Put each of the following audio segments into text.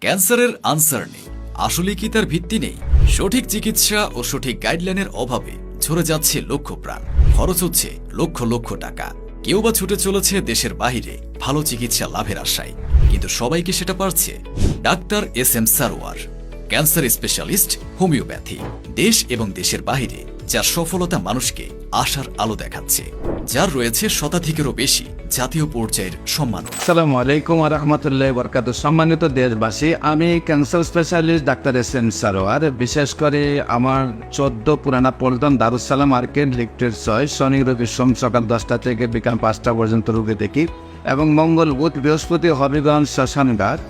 ক্যান্সারের আনসার নেই। আসলে কি তার ভিত্তি নেই? সঠিক চিকিৎসা ও সঠিক গাইডলাইনের অভাবে ঝরে যাচ্ছে লক্ষ প্রাণ। খরচ হচ্ছে লক্ষ লক্ষ টাকা। কেউ বা ছুটে চলেছে দেশের বাইরে ভালো চিকিৎসা লাভের আশায়। কিন্তু সবাইকে সেটা পারছে? Doctor S M Sarwar, cancer specialist, homeopathy. দেশ এবং দেশের বাইরে যার সফলতা মানুষকে আশার আলো দেখাচ্ছে। যার রয়েছে শতাধিকেরও বেশি জাতীয় পর্যায়ের সম্মাননা। আসসালামু আলাইকুম রহমতুল্লাহ বরকাত সম্মানিত দেশবাসী, আমি cancer specialist doctor S M Sarwar. বিশেষ করে আমার চোদ্দ পুরানা পল্টন দারুসালাম মার্কেট লিফটের ছয়, শনি, রবি, সোম সকাল দশটা থেকে বিকাল পাঁচটা পর্যন্ত রুগী দেখি এবং মঙ্গল বুধ বৃহস্পতি হবিগঞ্জ শ্মশানঘাট।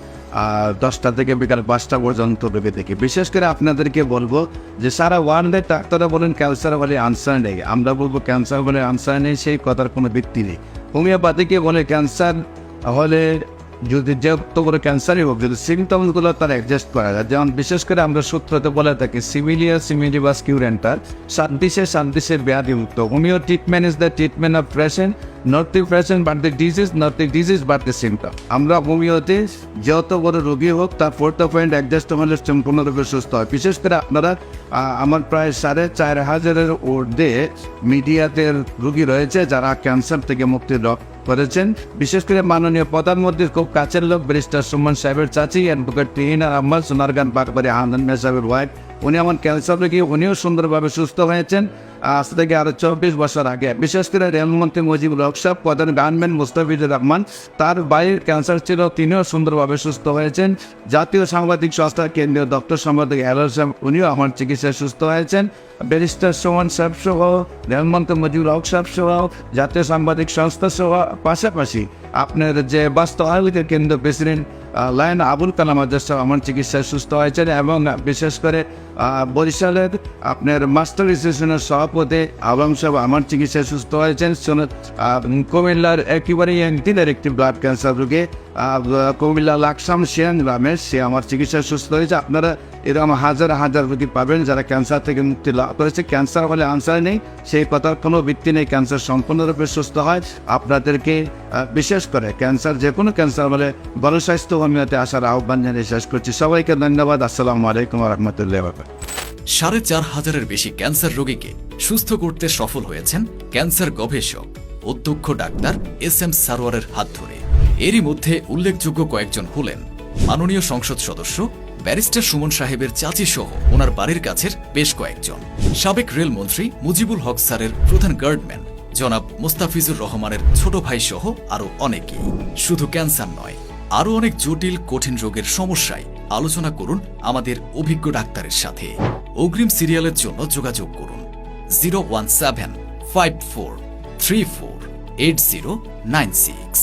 দশটা থেকে বিকাল পাঁচটা পর্যন্ত ভেবে দেখি। বিশেষ করে আপনাদেরকে বলব যে সারা ওয়ার্ল্ডে ডাক্তাররা বলেন ক্যান্সার বলে আনসার নেই। আমরা বলব ক্যান্সার বলে আনসার নেই, সেই কথার কোনো ভিত্তি নেই। হোমিওপ্যাথিকে বলে ক্যান্সার হলে যদি যত করে ক্যান্সারই হোক, যদি সিমটমসগুলো তার অ্যাডজাস্ট করা যায়, যেমন বিশেষ করে আমরা সূত্রতে বলে থাকি, সিমিলিয়া সিমিলিবাস কিউরেন্টার সান্তিসে সান্তিসে ব্যাধিমুক্ত, homeo treatment is the treatment of person not the person but the disease not the disease but the symptom আমরা হোমিওতে যত বড় রোগী হোক, তার ফোর্থ পয়েন্ট অ্যাডজাস্ট হলে সম্পূর্ণরূপে সুস্থ হয়। বিশেষ করে আপনারা আমার প্রায় সাড়ে চার হাজারের ঊর্ধ্বে মিডিয়াতে রুগী রয়েছে যারা ক্যান্সার থেকে মুক্তি লাভ করেছেন। বিশেষ করে মাননীয় প্রধানমন্ত্রীর খুব কাছের লোক ব্যারিস্টার সুমন সাহেবের চাচি, অ্যাডভোকেট টিহিনা আহমদ, সোনারগান পাকবাড়ি আনন্দ মিয়া সাহেবের ওয়াইফ উনি আমার ক্যান্সার রোগী উনিও সুন্দরভাবে সুস্থ হয়েছেন। আজ থেকে আরও চব্বিশ বছর আগে। বিশেষ করে রেলমন্ত্রী মুজিবুল হক প্রধান গানম্যান মুস্তাফিজুর রহমান, তার বাড়ির ক্যান্সার ছিল, তিনিও সুন্দরভাবে সুস্থ হয়েছেন। জাতীয় সাংবাদিক সংস্থা কেন্দ্রীয় দপ্তর সম্পাদক এলার সাহেব, উনিও আমার চিকিৎসায় সুস্থ হয়েছেন। ব্যারিস্টার সোমন সাহেব সহ, রেলমন্ত্রী মুজিবুল হক সাহেব সহ, জাতীয় সাংবাদিক সংস্থা সহ, পাশাপাশি আপনার যে বাস্তব আয়োগের কেন্দ্র প্রেসিডেন্ট লায়ন আবুল কালাম আজাদ আমার চিকিৎসায় সুস্থ হয়েছেন এবং বিশেষ করে বরিশালের আপনার মাস্টার অ্যাসোসিয়েশনের সভাপতি আবাম সাহেব আমার চিকিৎসায় সুস্থ হয়েছেন। কুমিল্লার একেবারে একদিনের একটি ব্লাড ক্যান্সার রোগে কুমিল্লা লাকসাম সেন গ্রামে সে আমার চিকিৎসায় সুস্থ হয়েছে। আপনারা এরকম হাজার হাজার রোগী পাবেন যারা ক্যান্সার থেকে মুক্তি লাভ করেছে। ক্যান্সার হলে আনসার নেই। সেই কথার কোনো ভিত্তি নেই। ক্যান্সার সম্পূর্ণরূপে সুস্থ হয়। আপনাদেরকে বিশেষ করে ক্যান্সার যে কোনো ক্যান্সার বলে স্বাস্থ্য হোমিওতে আসার আহ্বান জানিয়ে শেষ করছি। সবাইকে ধন্যবাদ। আসসালামু আলাইকুম রহমতুল্লাহ সাড়ে চার হাজারের বেশি ক্যান্সার রোগীকে সুস্থ করতে সফল হয়েছেন ক্যান্সার গবেষক, অধ্যক্ষ ডাক্তার এস এম সারোয়ারের হাত ধরে। এরই মধ্যে উল্লেখযোগ্য কয়েকজন হলেন মাননীয় সংসদ সদস্য, ব্যারিস্টার সুমন সাহেবের চাচি সহ ওনার বাড়ির কাছের বেশ কয়েকজন। সাবেক রেলমন্ত্রী মুজিবুল হক স্যারের প্রধান গার্ডম্যান, জনাব মুস্তাফিজুর রহমানের ছোট ভাই সহ আরও অনেকেই। শুধু ক্যান্সার নয়, আরও অনেক জটিল, কঠিন রোগের সমস্যায় আলোচনা করুন আমাদের অভিজ্ঞ ডাক্তারের সাথে। অগ্রিম সিরিয়ালের জন্য যোগাযোগ করুন zero one seven five four three four eight zero nine six.